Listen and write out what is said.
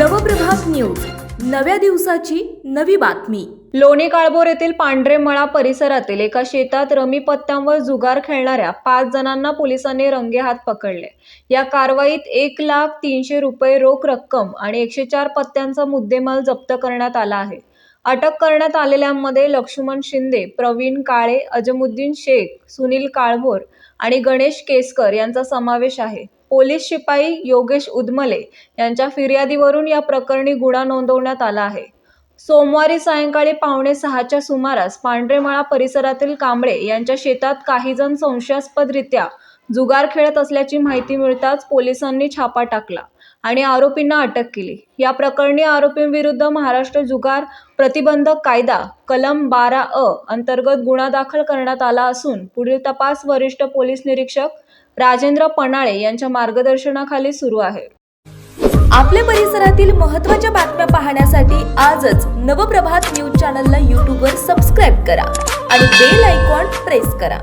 News. नव्या दिवसाची नवी बातमी. लोणी काळभोर येथील पांढरेमळा परिसरातील एका शेतात रमी पत्त्यांवर जुगार खेळणाऱ्या पाच जणांना पोलिसांनी रंगेहात पकडले. या कारवाईत एक लाख तीनशे रुपये रोख रक्कम आणि एकशे चार पत्त्यांचा मुद्देमाल जप्त करण्यात आला आहे. अटक करण्यात आलेल्यांमध्ये लक्ष्मण शिंदे प्रवीण काळे अजमुद्दीन शेख सुनील काळभोर आणि गणेश केसकर यांचा समावेश आहे. पोलीस शिपाई योगेश उदमले यांच्या फिर्यादीवरून या प्रकरणी गुन्हा नोंदवण्यात आला आहे. सोमवारी सायंकाळी पावणे सहाच्या सुमारास पांढरेमळा परिसरातील कांबळे यांच्या शेतात काही जण संशयास्पदरित्या जुगार खेळत असल्याची माहिती मिळताच पोलिसांनी छापा टाकला आणि आरोपींना अटक केली. या प्रकरणी आरोपींविरुद्ध महाराष्ट्र जुगार प्रतिबंधक कायदा कलम बारा अ अंतर्गत गुन्हा दाखल करण्यात आला असून पुढील तपास वरिष्ठ पोलीस निरीक्षक राजेंद्र पणाळे यांच्या मार्गदर्शनाखाली सुरू आहे. आपल्या परिसरातील महत्त्वाच्या बातम्या पाहण्यासाठी आजच नवप्रभात न्यूज चॅनलला यूट्यूबवर सबस्क्राईब करा आणि बेल आयकॉन प्रेस करा.